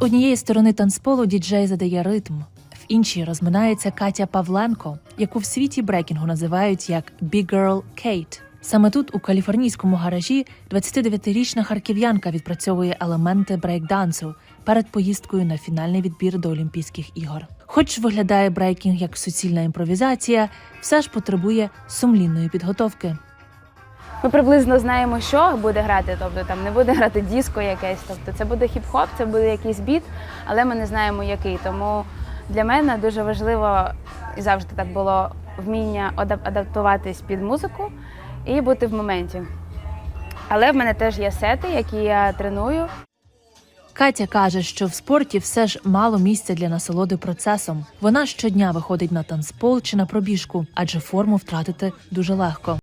однієї сторони танцполу діджей задає ритм, в іншій розминається Катя Павленко, яку в світі брекінгу називають як Big Girl Kate. Саме тут, у каліфорнійському гаражі, 29-річна харків'янка відпрацьовує елементи брейкдансу перед поїздкою на фінальний відбір до Олімпійських ігор. Хоч виглядає брейкінг як суцільна імпровізація, все ж потребує сумлінної підготовки. Ми приблизно знаємо, що буде грати. Тобто там не буде грати диско якесь. Тобто це буде хіп-хоп, це буде якийсь біт, але ми не знаємо який. Тому для мене дуже важливо і завжди так було вміння адаптуватись під музику і бути в моменті. Але в мене теж є сети, які я треную. Катя каже, що в спорті все ж мало місця для насолоди процесом. Вона щодня виходить на танцпол чи на пробіжку, адже форму втратити дуже легко.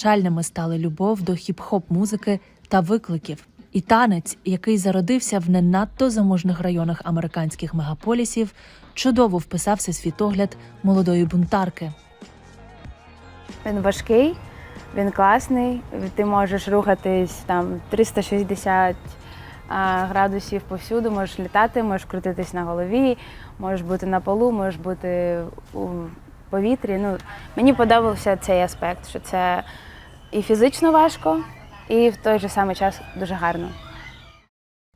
Чальними стали любов до хіп-хоп музики та викликів. І танець, який зародився в не надто заможних районах американських мегаполісів, чудово вписався світогляд молодої бунтарки. Він важкий, він класний. Ти можеш рухатись там 360 а, градусів повсюду, можеш літати, можеш крутитись на голові, можеш бути на полу, можеш бути у повітрі. Ну, мені подобався цей аспект, що це і фізично важко, і в той же самий час дуже гарно.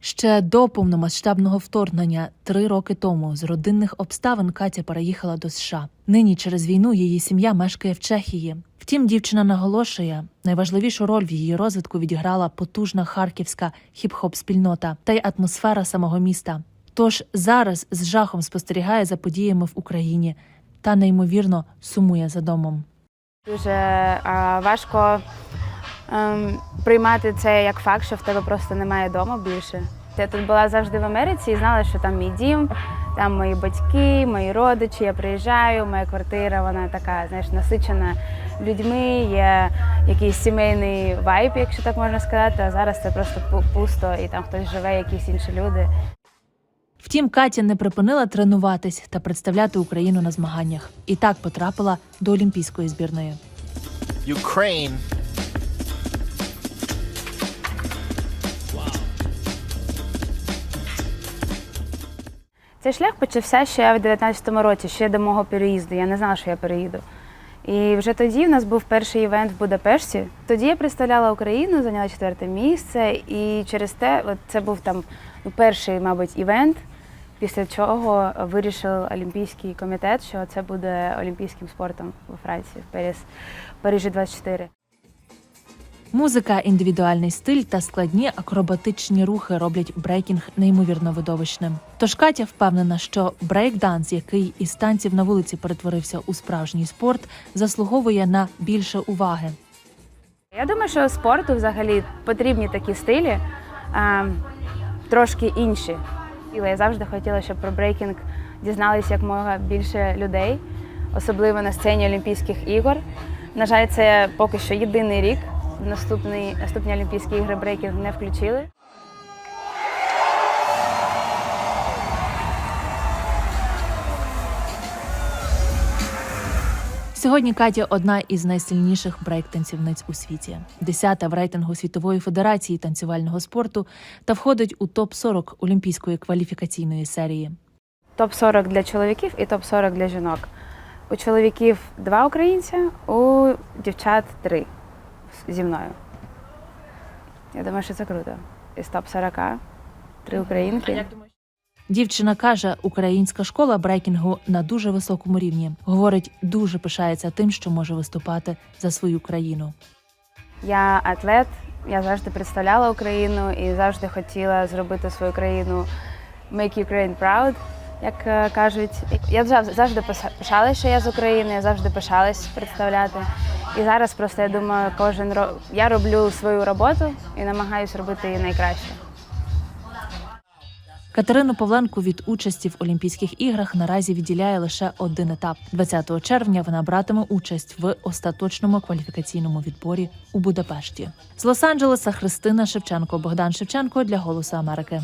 Ще до повномасштабного вторгнення три роки тому з родинних обставин Катя переїхала до США. Нині через війну її сім'я мешкає в Чехії. Втім, дівчина наголошує, найважливішу роль в її розвитку відіграла потужна харківська хіп-хоп спільнота та й атмосфера самого міста. Тож зараз з жахом спостерігає за подіями в Україні та неймовірно сумує за домом. Дуже важко ем, приймати це як факт, що в тебе просто немає дому більше. Я тут була завжди в Америці і знала, що там мій дім, там мої батьки, мої родичі. Я приїжджаю, моя квартира, вона така, знаєш, насичена людьми, є якийсь сімейний вайб, якщо так можна сказати. А зараз це просто пусто, і там хтось живе, якісь інші люди. Втім, Катя не припинила тренуватись та представляти Україну на змаганнях, і так потрапила до олімпійської збірної. Ukraine. Цей шлях почався ще в 19-му році, ще до мого переїзду. Я не знала, що я переїду. І вже тоді в нас був перший івент в Будапешті. Тоді я представляла Україну, зайняла четверте місце, і через те, от це був там ну, перший, мабуть, івент, після чого вирішив Олімпійський комітет, що це буде олімпійським спортом у Франції, в Парижі 24. Музика, індивідуальний стиль та складні акробатичні рухи роблять брейкінг неймовірно видовищним. Тож Катя впевнена, що брейкданс, який із танців на вулиці перетворився у справжній спорт, заслуговує на більше уваги. Я думаю, що спорту взагалі потрібні такі стилі, а, трошки інші. І Я завжди хотіла, щоб про брейкінг дізналися як мога більше людей, особливо на сцені Олімпійських ігор. На жаль, це поки що єдиний рік. Наступний, наступні Олімпійські ігри брейкінг не включили. Сьогодні Катя одна із найсильніших брейк-танцівниць у світі, десята в рейтингу світової федерації танцювального спорту та входить у топ 40 олімпійської кваліфікаційної серії. Топ-40 для чоловіків і топ-40 для жінок. У чоловіків два українця, у дівчат три зі мною. Я думаю, що це круто. Із топ-40 три українки. Дівчина каже, українська школа брейкінгу на дуже високому рівні. Говорить, дуже пишається тим, що може виступати за свою країну. Я атлет, я завжди представляла Україну і завжди хотіла зробити свою країну make Ukraine proud, як е, кажуть. Я завжди пишалася, що я з України, я завжди пишалась представляти. І зараз просто я думаю, кожен я роблю свою роботу і намагаюся робити її найкраще. Катерину Павленку від участі в Олімпійських іграх наразі відділяє лише один етап. 20 червня вона братиме участь в остаточному кваліфікаційному відборі у Будапешті. З Лос-Анджелеса Христина Шевченко, Богдан Шевченко для Голосу Америки.